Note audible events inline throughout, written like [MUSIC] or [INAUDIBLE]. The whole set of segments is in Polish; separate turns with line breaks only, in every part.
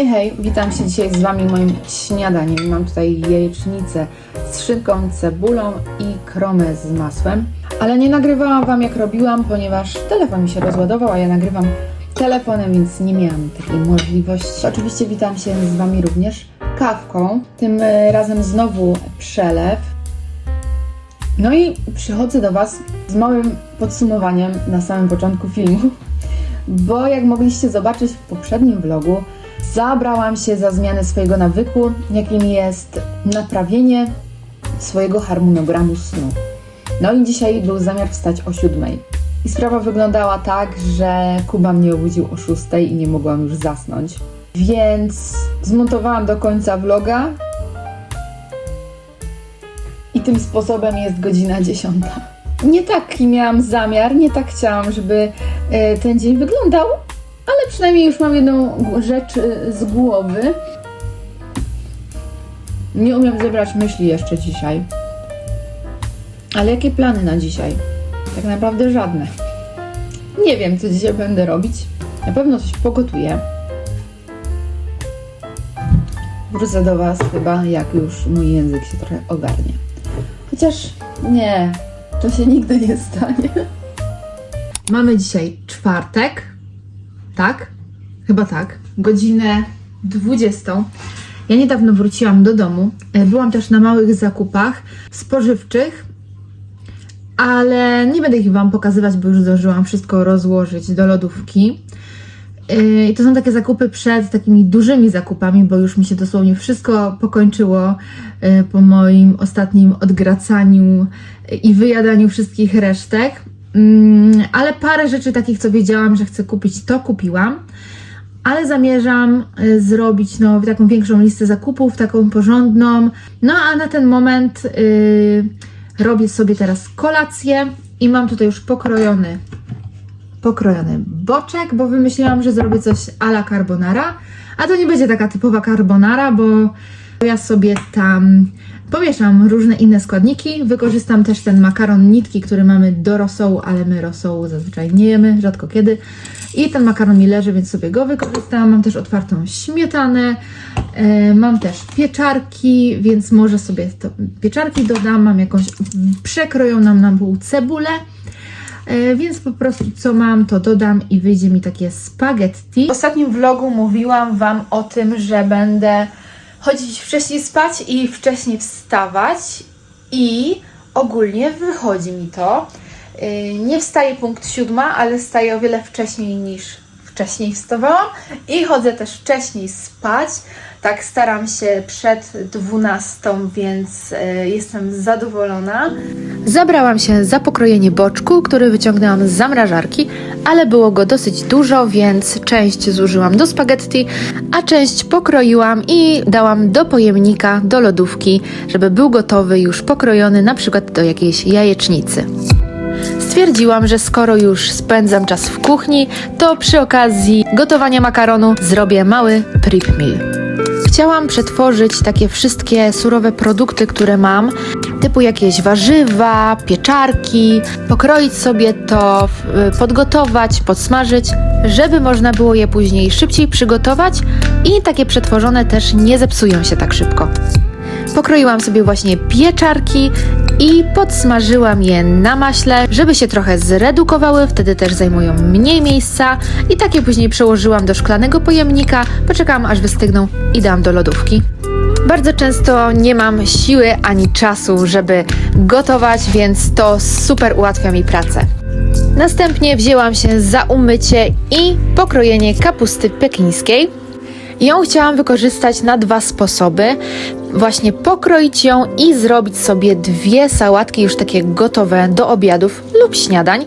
Hej, hej, witam się dzisiaj z Wami moim śniadaniem. Mam tutaj jajecznicę z szynką, cebulą i kromę z masłem. Ale nie nagrywałam Wam jak robiłam, ponieważ telefon mi się rozładował, a ja nagrywam telefonem, więc nie miałam takiej możliwości. Oczywiście witam się z Wami również kawką. Tym razem znowu przelew. No i przychodzę do Was z małym podsumowaniem na samym początku filmu, bo jak mogliście zobaczyć w poprzednim vlogu, zabrałam się za zmianę swojego nawyku, jakim jest naprawienie swojego harmonogramu snu. No i dzisiaj był zamiar wstać o siódmej. I sprawa wyglądała tak, że Kuba mnie obudził o 6 i nie mogłam już zasnąć. Więc zmontowałam do końca vloga, i tym sposobem jest godzina 10. Nie taki miałam zamiar, nie tak chciałam, żeby e, ten dzień wyglądał, ale przynajmniej już mam jedną rzecz e, z głowy. Nie umiem zebrać myśli jeszcze dzisiaj. Ale jakie plany na dzisiaj? Tak naprawdę żadne. Nie wiem, co dzisiaj będę robić. Na pewno coś pogotuję. Wrócę do Was chyba, jak już mój język się trochę ogarnie. Chociaż nie, to się nigdy nie stanie. Mamy dzisiaj czwartek, tak? Chyba tak. Godzinę 20. Ja niedawno wróciłam do domu. E, Byłam też na małych zakupach spożywczych, ale nie będę ich Wam pokazywać, bo już zdążyłam wszystko rozłożyć do lodówki. Yy, I to są takie zakupy przed takimi dużymi zakupami, bo już mi się dosłownie wszystko pokończyło yy, po moim ostatnim odgracaniu i wyjadaniu wszystkich resztek. Mm, Ale parę rzeczy takich, co wiedziałam, że chcę kupić, to kupiłam. Ale zamierzam y, zrobić no, taką większą listę zakupów, taką porządną. No a na ten moment y, robię sobie teraz kolację i mam tutaj już pokrojony pokrojony boczek, bo wymyśliłam, że zrobię coś a la carbonara, a to nie będzie taka typowa carbonara, bo ja sobie tam pomieszam różne inne składniki, wykorzystam też ten makaron nitki, który mamy do rosołu, ale my rosołu zazwyczaj nie jemy, rzadko kiedy. I ten makaron mi leży, więc sobie go wykorzystam, mam też otwartą śmietanę, e, mam też pieczarki, więc może sobie to pieczarki dodam, mam jakąś przekrojoną na pół cebulę, E, Więc po prostu co mam, to dodam i wyjdzie mi takie spaghetti. W ostatnim vlogu mówiłam Wam o tym, że będę chodzić wcześniej spać i wcześniej wstawać i ogólnie wychodzi mi to. E, Nie wstaję punkt siódma, ale wstaję o wiele wcześniej niż wcześniej wstawałam i chodzę też wcześniej spać. Tak staram się przed 12, więc e, jestem zadowolona. Zabrałam się za pokrojenie boczku, który wyciągnęłam z zamrażarki, ale było go dosyć dużo, więc część zużyłam do spaghetti, a część pokroiłam i dałam do pojemnika, do lodówki, żeby był gotowy już pokrojony na przykład do jakiejś jajecznicy. Stwierdziłam, że skoro już spędzam czas w kuchni, to przy okazji gotowania makaronu zrobię mały prep meal. Chciałam przetworzyć takie wszystkie surowe produkty, które mam, typu jakieś warzywa, pieczarki, pokroić sobie to, w- podgotować, podsmażyć, żeby można było je później szybciej przygotować i takie przetworzone też nie zepsują się tak szybko. Pokroiłam sobie właśnie pieczarki i podsmażyłam je na maśle, żeby się trochę zredukowały, wtedy też zajmują mniej miejsca i takie później przełożyłam do szklanego pojemnika, poczekałam aż wystygną i dałam do lodówki. Bardzo często nie mam siły ani czasu, żeby gotować, więc to super ułatwia mi pracę. Następnie wzięłam się za umycie i pokrojenie kapusty pekińskiej. Ją chciałam wykorzystać na dwa sposoby. Właśnie pokroić ją i zrobić sobie dwie sałatki już takie gotowe do obiadów lub śniadań.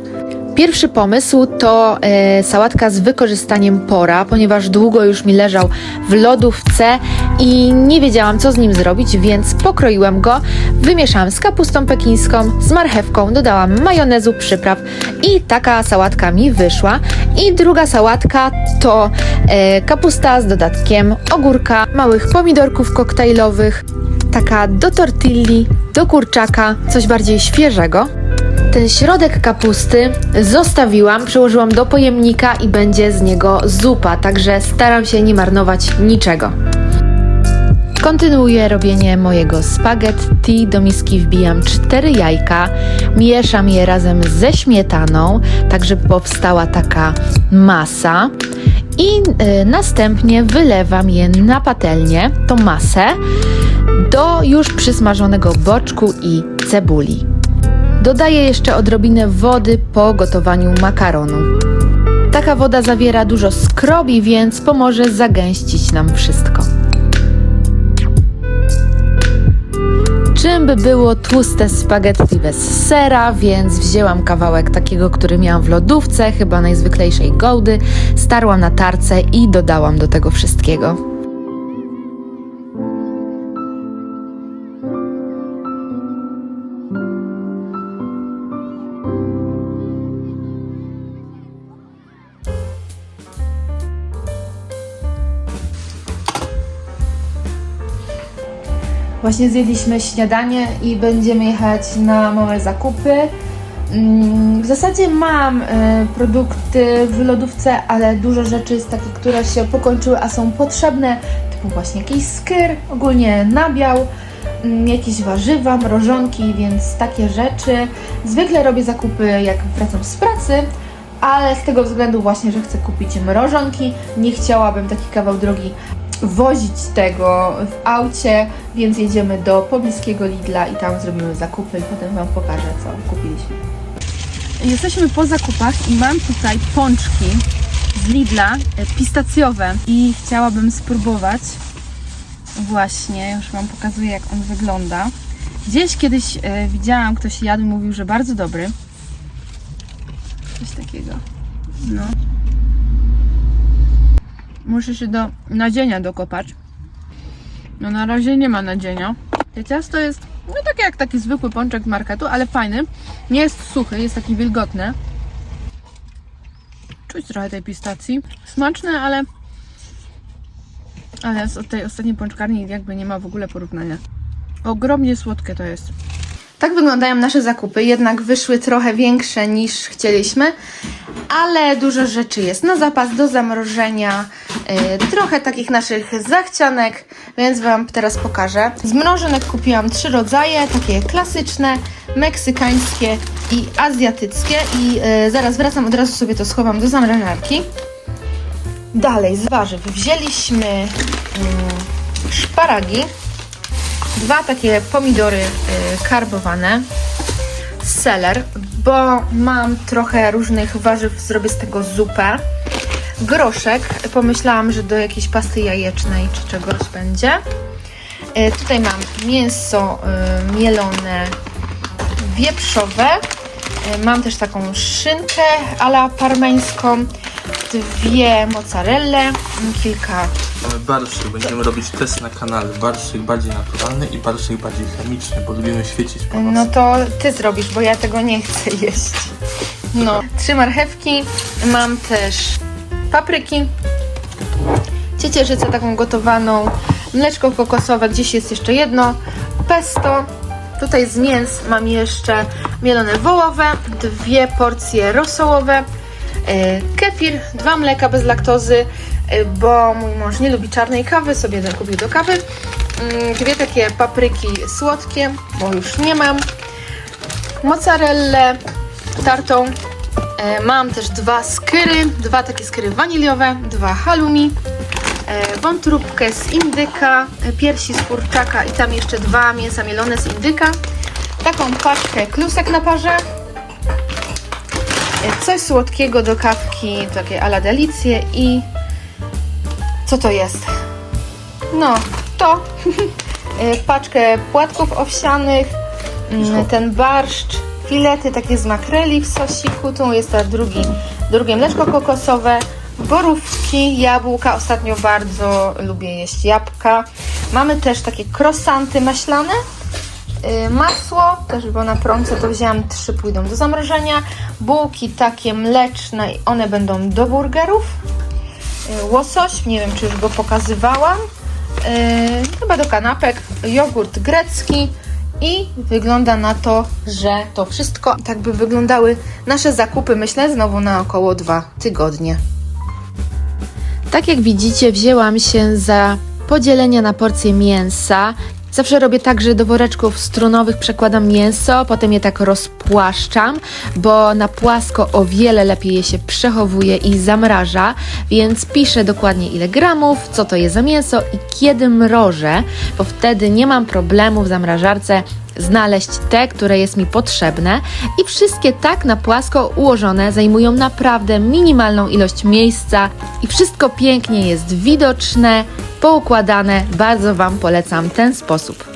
Pierwszy pomysł to e, sałatka z wykorzystaniem pora, ponieważ długo już mi leżał w lodówce i nie wiedziałam co z nim zrobić, więc pokroiłam go, wymieszałam z kapustą pekińską, z marchewką, dodałam majonezu, przypraw i taka sałatka mi wyszła. I druga sałatka to e, kapusta z dodatkiem ogórka, małych pomidorków koktajlowych, taka do tortilli, do kurczaka, coś bardziej świeżego.
Ten środek kapusty zostawiłam, przełożyłam do pojemnika i będzie z niego zupa, także staram się nie marnować niczego. Kontynuuję robienie mojego spaghetti. Do miski wbijam cztery jajka, mieszam je razem ze śmietaną, tak żeby powstała taka masa. I y, następnie wylewam je na patelnię, tą masę, do już przysmażonego boczku i cebuli. Dodaję jeszcze odrobinę wody po gotowaniu makaronu. Taka woda zawiera dużo skrobi, więc pomoże zagęścić nam wszystko. Czym by było tłuste spaghetti bez sera, więc wzięłam kawałek takiego, który miałam w lodówce, chyba najzwyklejszej gołdy, starłam na tarce i dodałam do tego wszystkiego.
Właśnie zjedliśmy śniadanie i będziemy jechać na małe zakupy. Mm, W zasadzie mam e, produkty w lodówce, ale dużo rzeczy jest takich, które się pokończyły, a są potrzebne, typu właśnie jakiś skyr, ogólnie nabiał, mm, jakieś warzywa, mrożonki, więc takie rzeczy. Zwykle robię zakupy jak wracam z pracy, ale z tego względu właśnie, że chcę kupić mrożonki, nie chciałabym taki kawał drogi wozić tego w aucie, więc jedziemy do pobliskiego Lidla i tam zrobimy zakupy i potem Wam pokażę, co kupiliśmy. Jesteśmy po zakupach i mam tutaj pączki z Lidla, e, pistacjowe i chciałabym spróbować. Właśnie, już Wam pokazuję jak on wygląda. Gdzieś kiedyś e, widziałam, ktoś jadł, mówił, że bardzo dobry. Coś takiego. No. Muszę się do nadzienia dokopać. No na razie nie ma nadzienia. To ciasto jest no takie jak taki zwykły pączek marketu, ale fajny. Nie jest suchy, jest taki wilgotny. Czuć trochę tej pistacji. Smaczne, ale ale z tej ostatniej pączkarni jakby nie ma w ogóle porównania. Ogromnie słodkie to jest. Tak wyglądają nasze zakupy, jednak wyszły trochę większe niż chcieliśmy, ale dużo rzeczy jest na zapas, do zamrożenia, yy, trochę takich naszych zachcianek, więc Wam teraz pokażę. Z mrożonek kupiłam trzy rodzaje, takie klasyczne, meksykańskie i azjatyckie i yy, zaraz wracam, od razu sobie to schowam do zamrażarki. Dalej, z warzyw wzięliśmy mm, szparagi, dwa takie pomidory y, karbowane, seler, bo mam trochę różnych warzyw, zrobię z tego zupę. Groszek, pomyślałam, że do jakiejś pasty jajecznej czy czegoś będzie. Y, tutaj mam mięso y, mielone wieprzowe. Y, Mam też taką szynkę ala parmeńską, dwie mozzarelle, kilka
Mamy barszyk, będziemy robić test na kanale. Barszyk bardziej naturalny i barszyk bardziej chemiczny, bo lubimy świecić po
No
nocy.
to ty zrobisz, bo ja tego nie chcę [LAUGHS] jeść. No, trzy marchewki, mam też papryki, ciecierzycę taką gotowaną, mleczko kokosowe, gdzieś jest jeszcze jedno, pesto, tutaj z mięs mam jeszcze mielone wołowe, dwie porcje rosołowe, e, kefir, dwa mleka bez laktozy, e, bo mój mąż nie lubi czarnej kawy, sobie kupił do kawy, Mm, dwie takie papryki słodkie, bo już nie mam, mozzarellę tartą. E, mam też dwa skyry, dwa takie skyry waniliowe, dwa halloumi, e, wątróbkę z indyka, e, piersi z kurczaka i tam jeszcze dwa mięsa mielone z indyka. Taką paczkę klusek na parze. Coś słodkiego do kawki, takie ala delicje i co to jest? No, to [LAUGHS] E, paczkę płatków owsianych, mm, ten barszcz, filety takie z makreli w sosiku, tu jest ta drugi, drugie mleczko kokosowe, borówki, jabłka, ostatnio bardzo lubię jeść jabłka. Mamy też takie krosanty maślane, masło, też bo na prące to wzięłam trzy, pójdą do zamrożenia, bułki takie mleczne one będą do burgerów, Y, łosoś, nie wiem czy już go pokazywałam, Yy, chyba do kanapek, jogurt grecki I wygląda na to, że to wszystko tak by wyglądały nasze zakupy, myślę, znowu na około dwa tygodnie. Tak jak widzicie, wzięłam się za podzielenie na porcje mięsa. Zawsze robię tak, że do woreczków strunowych przekładam mięso, potem je tak rozpłaszczam, bo na płasko o wiele lepiej je się przechowuje i zamraża, więc piszę dokładnie ile gramów, co to jest za mięso i kiedy mrożę, bo wtedy nie mam problemu w zamrażarce znaleźć te, które jest mi potrzebne i wszystkie tak na płasko ułożone zajmują naprawdę minimalną ilość miejsca i wszystko pięknie jest widoczne, poukładane. Bardzo Wam polecam ten sposób.